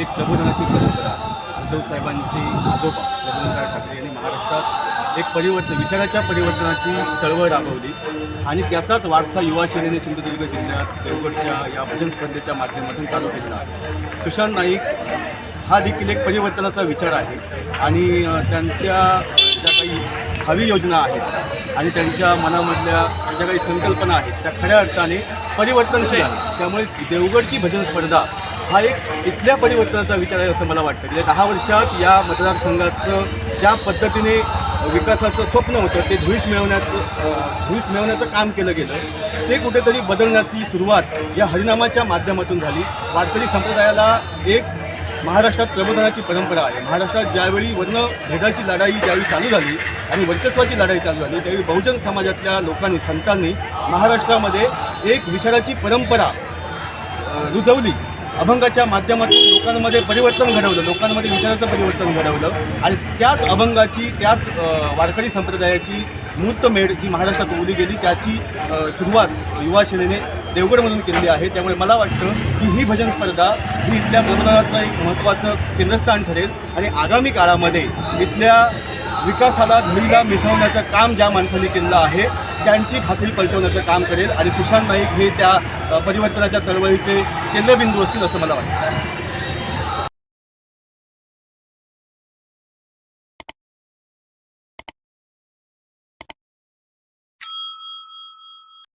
एक प्रबोधनाची परंपरा आहे. उद्धव साहेबांचे आजोबा रघुनाथराव ठाकरे यांनी महाराष्ट्रात एक परिवर्तन विचाराच्या परिवर्तनाची चळवळ राबवली. आणि त्याचाच वारसा युवा सेनेने सिंधुदुर्ग जिल्ह्यात देवगडच्या या भजन स्पर्धेच्या माध्यमातून चालू केलेला सुशांत नाईक हा देखील एक परिवर्तनाचा विचार आहे. आणि त्यांच्या ज्या काही हवी योजना आहेत आणि त्यांच्या मनामधल्या ज्या काही संकल्पना आहेत त्या खऱ्या अर्थाने परिवर्तनशील आहेत. त्यामुळे देवगडची भजन स्पर्धा हा एक इथल्या परिवर्तनाचा विचार आहे असं मला वाटतं. गेल्या दहा वर्षात या मतदारसंघाचं ज्या पद्धतीने विकासाचं स्वप्न होतं ते धुळीस मिळवण्याचं अ, धुळीस मिळवण्याचं काम केलं गेलं ते कुठेतरी बदलण्याची सुरुवात या हरिनामाच्या माध्यमातून झाली. वारकरी संप्रदायाला एक महाराष्ट्रात प्रबोधनाची परंपरा आहे. महाराष्ट्रात ज्यावेळी वर्ण भेदाची लढाई ज्यावेळी चालू झाली आणि वर्चस्वाची लढाई चालू झाली त्यावेळी बहुजन समाजातल्या लोकांनी संतांनी महाराष्ट्रामध्ये एक विचाराची परंपरा रुजवली. अभंगाच्या माध्यमातून लोकांमध्ये परिवर्तन घडवलं लोकांमध्ये विचाराचं परिवर्तन घडवलं आणि त्याच अभंगाची त्याच वारकरी संप्रदायाची मूर्तमेढ जी महाराष्ट्रात उभी गेली त्याची सुरुवात युवा सेनेने देवगडमधून केलेली आहे. त्यामुळे मला वाटतं की ही भजन स्पर्धा ही इथल्या प्रबोधनाचं एक महत्त्वाचं केंद्रस्थान ठरेल. आणि आगामी काळामध्ये इथल्या विकासाला धुळीला मिसळण्याचं काम ज्या माणसांनी केलेलं आहे त्यांची खात्री पलटवण्याचं काम करेल. आणि सुशांत नाईक हे त्या परिवर्तनाच्या चळवळीचे केंद्रबिंदू असतील असं मला वाटतं.